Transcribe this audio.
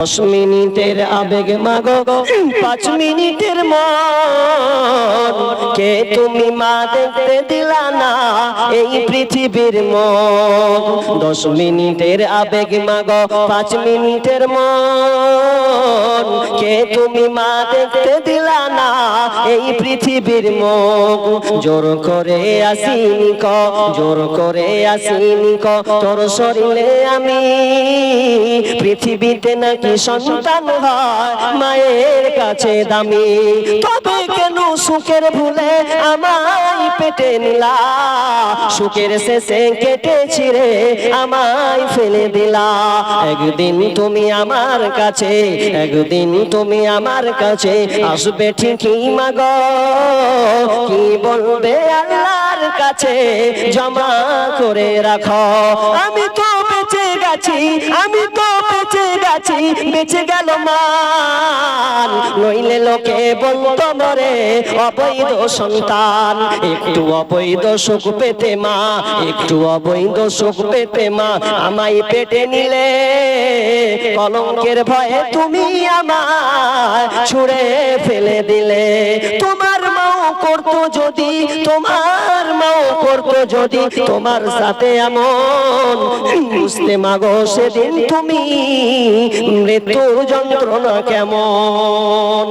দশ মিনিটের আবেগ মাগো, পাঁচ মিনিটের মন। কে তুমি মা দেখতে দিলা না এই পৃথিবীর মন? দশ মিনিটের আবেগ মাগো, পাঁচ মিনিটের মন। কে তুমি মা দেখতে দিলা না এই পৃথিবীর মন? জোর করে আসিনি ক, জোর করে আসিনি ক, তোর শরীরে আমি পৃথিবীতে নাকি সন্তান হয়, মায়ের কাছে দামি। তবে কেন সুখের ভুলে আমায় পেটে নিলা? সুখের শেষে কেটে ছিঁড়ে আমায় ফেলে দিলা। একদিন তুমি আমার কাছে, একদিন তুমি আমার কাছে আসবে ঠিকই মাগ। কি বলবে আল্লাহর কাছে জমা করে রাখো? আমি তো বেঁচে গেছি, আমি তো গেছি বেঁচে গেল মান। নইলে লোকে বলতো মরে, অবৈধ সন্তান। একটু অবৈধ সুখ পেতে মা, একটু অবৈধ সুখ পেতে মা। আমায় পেটে নিলে, কলঙ্কের ভয়ে তুমি আমার ছুঁড়ে ফেলে দিলে। তোমার করতো যদি, তোমার মাও করতো যদি, তোমার সাথে এমন বুঝতে মাগো সেদিন তুমি মৃত্যুর যন্ত্রণা কেমন?